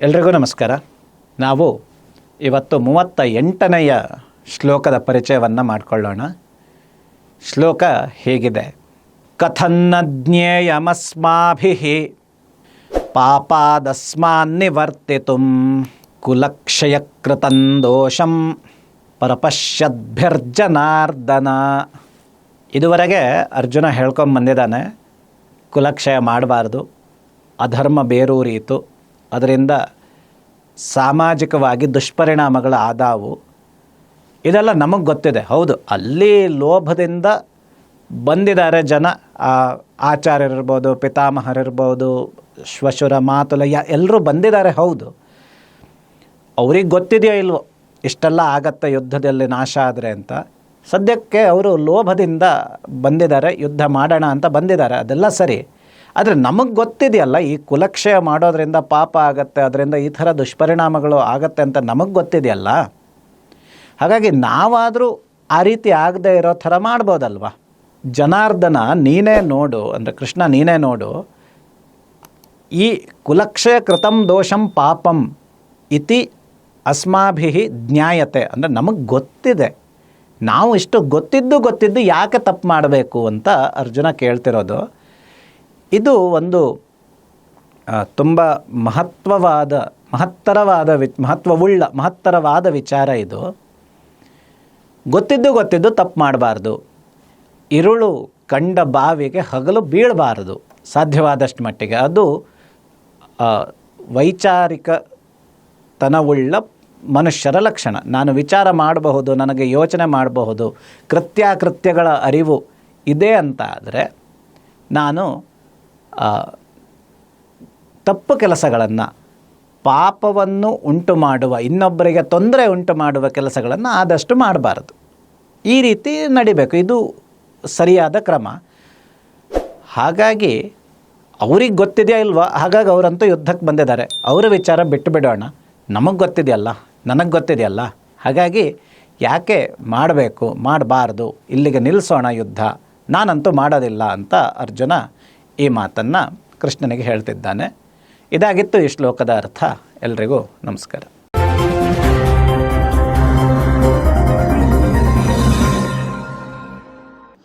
ಎಲ್ರಿಗೂ ನಮಸ್ಕಾರ. ನಾವು ಇವತ್ತು ಮೂವತ್ತ ಎಂಟನೆಯ ಶ್ಲೋಕದ ಪರಿಚಯವನ್ನು ಮಾಡಿಕೊಳ್ಳೋಣ. ಶ್ಲೋಕ ಹೇಗಿದೆ? ಕಥನ್ನ ಜ್ಞೇಯಮಸ್ಮಾಭಿ ಪಾಪಾದಸ್ಮಾನ್ ನಿವರ್ತಿತು ಕುಲಕ್ಷಯಕೃತಂ ದೋಷಂ ಪರಪಶ್ಯದ್ಭಿರ್ಜನಾರ್ದನ. ಇದುವರೆಗೆ ಅರ್ಜುನ ಹೇಳ್ಕೊಂಬಂದಿದ್ದಾನೆ, ಕುಲಕ್ಷಯ ಮಾಡಬಾರ್ದು, ಅಧರ್ಮ ಬೇರೂರಿಯಿತು. ಅದರಿಂದ ಸಾಮಾಜಿಕವಾಗಿ ದುಷ್ಪರಿಣಾಮಗಳು ಆದಾವು ಇದೆಲ್ಲ ನಮಗೆ ಗೊತ್ತಿದೆ. ಹೌದು, ಅಲ್ಲಿ ಲೋಭದಿಂದ ಬಂದಿದ್ದಾರೆ ಜನ. ಆಚಾರ್ಯರಿರ್ಬೋದು ಪಿತಾಮಹರಿರ್ಬೋದು ಶ್ವಶುರ ಮಾತುಲ ಯಾ ಎಲ್ಲರೂ ಬಂದಿದ್ದಾರೆ. ಹೌದು, ಅವ್ರಿಗೆ ಗೊತ್ತಿದೆಯೋ ಇಲ್ವೋ, ಇಷ್ಟೆಲ್ಲ ಆಗತ್ತೆ ಯುದ್ಧದಲ್ಲಿ ನಾಶ ಆದರೆ ಅಂತ. ಸದ್ಯಕ್ಕೆ ಅವರು ಲೋಭದಿಂದ ಬಂದಿದ್ದಾರೆ, ಯುದ್ಧ ಮಾಡೋಣ ಅಂತ ಬಂದಿದ್ದಾರೆ. ಅದೆಲ್ಲ ಸರಿ. ಆದರೆ ನಮಗೆ ಗೊತ್ತಿದೆಯಲ್ಲ, ಈ ಕುಲಕ್ಷಯ ಮಾಡೋದ್ರಿಂದ ಪಾಪ ಆಗತ್ತೆ, ಅದರಿಂದ ಈ ಥರ ದುಷ್ಪರಿಣಾಮಗಳು ಆಗತ್ತೆ ಅಂತ ನಮಗೆ ಗೊತ್ತಿದೆಯಲ್ಲ? ಹಾಗಾಗಿ ನಾವಾದರೂ ಆ ರೀತಿ ಆಗದೆ ಇರೋ ಥರ ಮಾಡ್ಬೋದಲ್ವ? ಜನಾರ್ದನ, ನೀನೇ ನೋಡು, ಅಂದರೆ ಕೃಷ್ಣ ನೀನೇ ನೋಡು, ಈ ಕುಲಕ್ಷಯ ಕೃತಂ ದೋಷಂ ಪಾಪಂ ಇತಿ ಅಸ್ಮಾಭಿ ಜ್ಞಾಯತೆ. ಅಂದರೆ ನಮಗೆ ಗೊತ್ತಿದೆ. ನಾವು ಇಷ್ಟು ಗೊತ್ತಿದ್ದು ಗೊತ್ತಿದ್ದು ಯಾಕೆ ತಪ್ಪು ಮಾಡಬೇಕು ಅಂತ ಅರ್ಜುನ ಕೇಳ್ತಿರೋದು. ಇದು ಒಂದು ತುಂಬ ಮಹತ್ವವಾದ, ಮಹತ್ತರವಾದ ವಿ, ಮಹತ್ವವುಳ್ಳ, ಮಹತ್ತರವಾದ ವಿಚಾರ ಇದು. ಗೊತ್ತಿದ್ದು ಗೊತ್ತಿದ್ದು ತಪ್ಪು ಮಾಡಬಾರ್ದು. ಇರುಳು ಕಂಡ ಬಾವಿಗೆ ಹಗಲು ಬೀಳಬಾರದು, ಸಾಧ್ಯವಾದಷ್ಟು ಮಟ್ಟಿಗೆ. ಅದು ವೈಚಾರಿಕತನವುಳ್ಳ ವೈಚಾರಿಕ ತನವುಳ್ಳ ಮನುಷ್ಯರ ಲಕ್ಷಣ. ನಾನು ವಿಚಾರ ಮಾಡಬಹುದು, ನನಗೆ ಯೋಚನೆ ಮಾಡಬಹುದು, ಕೃತ್ಯಾಕೃತ್ಯಗಳ ಅರಿವು ಇದೆ ಅಂತ ಆದರೆ ನಾನು ತಪ್ಪು ಕೆಲಸಗಳನ್ನು ಪಾಪವನ್ನು ಉಂಟು ಮಾಡುವ, ಇನ್ನೊಬ್ಬರಿಗೆ ತೊಂದರೆ ಉಂಟು ಮಾಡುವ ಕೆಲಸಗಳನ್ನು ಆದಷ್ಟು ಮಾಡಬಾರದು. ಈ ರೀತಿ ನಡಿಬೇಕು. ಇದು ಸರಿಯಾದ ಕ್ರಮ. ಹಾಗಾಗಿ ಅವ್ರಿಗೆ ಗೊತ್ತಿದೆಯಾ ಇಲ್ವಾ? ಹಾಗಾಗಿ ಅವರಂತೂ ಯುದ್ಧಕ್ಕೆ ಬಂದಿದ್ದಾರೆ. ಅವರ ವಿಚಾರ ಬಿಟ್ಟು ಬಿಡೋಣ. ನಮಗೆ ಗೊತ್ತಿದೆಯಲ್ಲ? ನನಗೆ ಗೊತ್ತಿದೆಯಲ್ಲ? ಹಾಗಾಗಿ ಯಾಕೆ ಮಾಡಬೇಕು, ಮಾಡಬಾರ್ದು? ಇಲ್ಲಿಗೆ ನಿಲ್ಲಿಸೋಣ ಯುದ್ಧ. ನಾನಂತೂ ಮಾಡೋದಿಲ್ಲ ಅಂತ ಅರ್ಜುನ ಈ ಮಾತನ್ನು ಕೃಷ್ಣನಿಗೆ ಹೇಳ್ತಿದ್ದಾನೆ. ಇದಾಗಿತ್ತು ಈ ಶ್ಲೋಕದ ಅರ್ಥ. ಎಲ್ರಿಗೂ ನಮಸ್ಕಾರ.